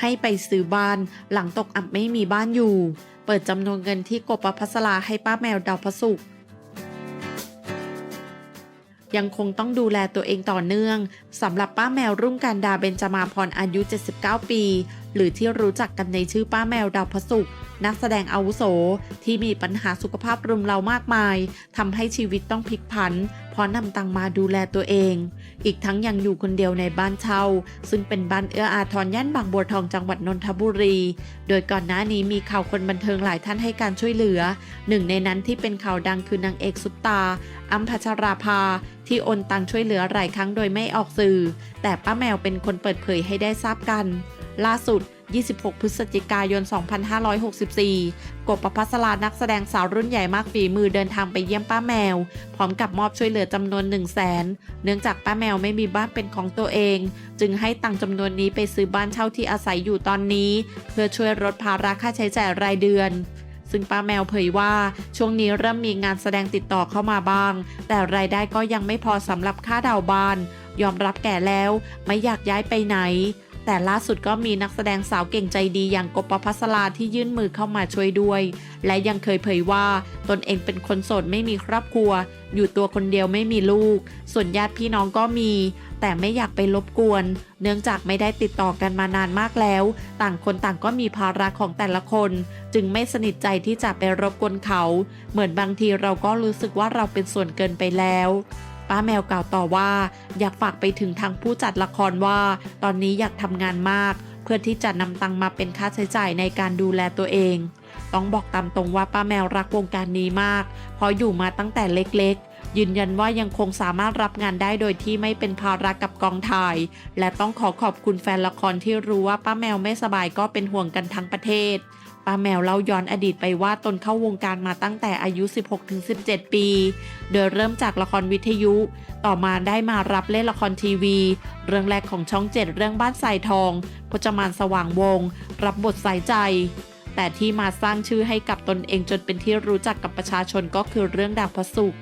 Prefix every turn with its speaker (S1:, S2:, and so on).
S1: ให้ไปซื้อบ้านหลังตกอับไม่มีบ้านอยู่ เปิดจำนวนเงินที่กบประพัสราให้ป้าแมวดาวพระศุกยังคงต้องดูแลตัวเองต่อเนื่องสำหรับป้าแมวรุ่งการดาเบญจมาพรอายุ 79 ปี หรือที่รู้จักกันในชื่อป้าแมวดาวพระศุก นักแสดงอาวุโสที่มีปัญหาสุขภาพรุมเรามากมายทำให้ชีวิตต้องพลิกผันเพราะนำตังมาดูแลตัวเอง อีกทั้งยังอยู่คนเดียวในบ้านเช่า ซึ่งเป็นบ้านเอื้ออาทรย่านบางบัวทองจังหวัดนนทบุรี โดยก่อนหน้านี้มีข่าวคนบันเทิงหลายท่านให้การช่วยเหลือ หนึ่งในนั้นที่เป็นข่าวดังคือนางเอกซุปตาอัมพัชราภาที่โอนตังช่วยเหลือหลายครั้งโดยไม่ออกสื่อ แต่ป้าแมวเป็นคนเปิดเผยให้ได้ทราบกัน ล่าสุด 26 พฤศจิกายน 2564 กบประพัสรานักแสดงสาวรุ่นใหญ่มากฝีมือเดินทางไปเยี่ยมป้าแมว พร้อมกับมอบช่วยเหลือจำนวน 1 0 0 0 0แสนเนื่องจากป้าแมวไม่มีบ้านเป็นของตัวเอง จึงให้ตังจำนวนนี้ไปซื้อบ้านเช่าที่อาศัยอยู่ตอนนี้ เพื่อช่วยลดภาระค่าใช้จ่ายรายเดือนซึ่งป้าแมวเผยว่าช่วงนี้เริ่มมีงานแสดงติดต่อเข้ามาบ้าง แต่รายได้ก็ยังไม่พอสำหรับค่าดาวน์บ้าน ยอมรับแก่แล้ว ไม่อยากย้ายไปไหน แต่ล่าสุดก็มีนักแสดงสาวเก่งใจดีอย่างกบประพัสราที่ยื่นมือเข้ามาช่วยด้วย และยังเคยเผยว่าตนเองเป็นคนโสดไม่มีครอบครัว อยู่ตัวคนเดียวไม่มีลูก ส่วนญาติพี่น้องก็มี แต่ไม่อยากไปรบกวน เนื่องจากไม่ได้ติดต่อกันมานานมากแล้ว ต่างคนต่างก็มีภาระของแต่ละคน จึงไม่สนิทใจที่จะไปรบกวนเขา เหมือนบางทีเราก็รู้สึกว่าเราเป็นส่วนเกินไปแล้ว ป้าแมวกล่าวต่อว่า อยากฝากไปถึงทางผู้จัดละครว่า ตอนนี้อยากทำงานมาก เพื่อที่จะนำตังมาเป็นค่าใช้จ่ายในการดูแลตัวเอง ต้องบอกตามตรงว่าป้าแมวรักวงการนี้มาก เพราะอยู่มาตั้งแต่เล็กๆ ยืนยันว่ายังคงสามารถรับงานได้โดยที่ไม่เป็นภาระกับกองถ่าย และต้องขอขอบคุณแฟนละครที่รู้ว่าป้าแมวไม่สบายก็เป็นห่วงกันทั้งประเทศ ป้าแมวเล่าย้อนอดีตไปว่าตนเข้าวงการมาตั้งแต่อายุ 16-17 ปี โดยเริ่มจากละครวิทยุ ต่อมาได้มารับเล่นละครทีวี เรื่องแรกของช่องเจ็ดเรื่องบ้านสายทอง พจมานสว่างวง รับบทสายใจ แต่ที่มาสร้างชื่อให้กับตนเองจนเป็นที่รู้จักกับประชาชนก็คือเรื่องดาวพระศุกร์